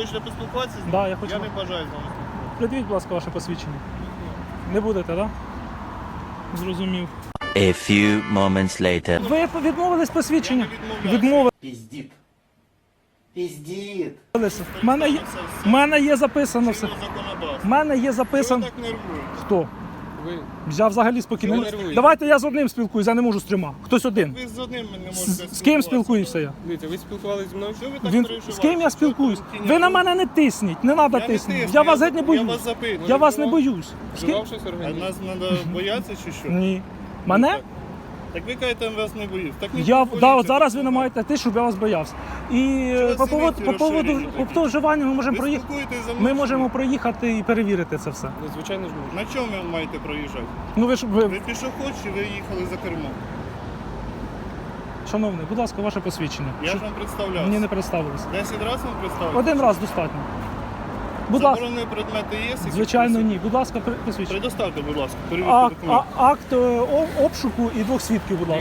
хочете поспілкуватися? з ним? Да, я хочу. Я не бажаю з вами спілкуватися. Придивіть, будь ласка, ваше посвідчення. Не будете, так? Да? Зрозумів. A few moments later. Ви відмовились посвідчення? Я не. Пиздит. У мене є, в мене є записано все. Чинного законодавства. В мене є Чого ви записано. так нервуєте? Хто? Ви Я взагалі спокійно. Чого нервуєте? Давайте я з одним спілкуюсь, я не можу з трьома. Хтось один. Ви з одним не можете З, з ким спілкуюся я? дивіться, ви спілкувалися зі мною? Чого ви так Він, переживаєте? з ким я спілкуюсь? Ви на мене не тисніть, не треба Я не тиснути. тисну, Я вас геть не Я боюсь. вас запитую. Я вас не боюсь. З ким? Вживав щось А організм? нас треба боятися чи що? Ні. Мене? Так ви кажете, я вас не боюсь. Так не Я, да, от зараз ви не маєте те, щоб я вас боявся. І е, по поводу, по поводу розширені такі? ми можемо Ви проїхати. спілкуєтесь за мною Ми можемо проїхати і перевірити це все. Ну, звичайно ж можу. На чому ви маєте проїжджати? Ну ви ж ви, Ви пішоход чи ви їхали за кермом? шановний, будь ласка, ваше посвідчення. Я ж вам представляв. Мені не представилися. Десять разів вам представив? Один раз достатньо. Будь ласка, Заборонені предмети є? які звичайно, ні. Будь ласка, при- посвідчення. Предоставте, будь ласка, перевірте Акт, документи. а, акт е, о- обшуку і двох свідків, будь ласка.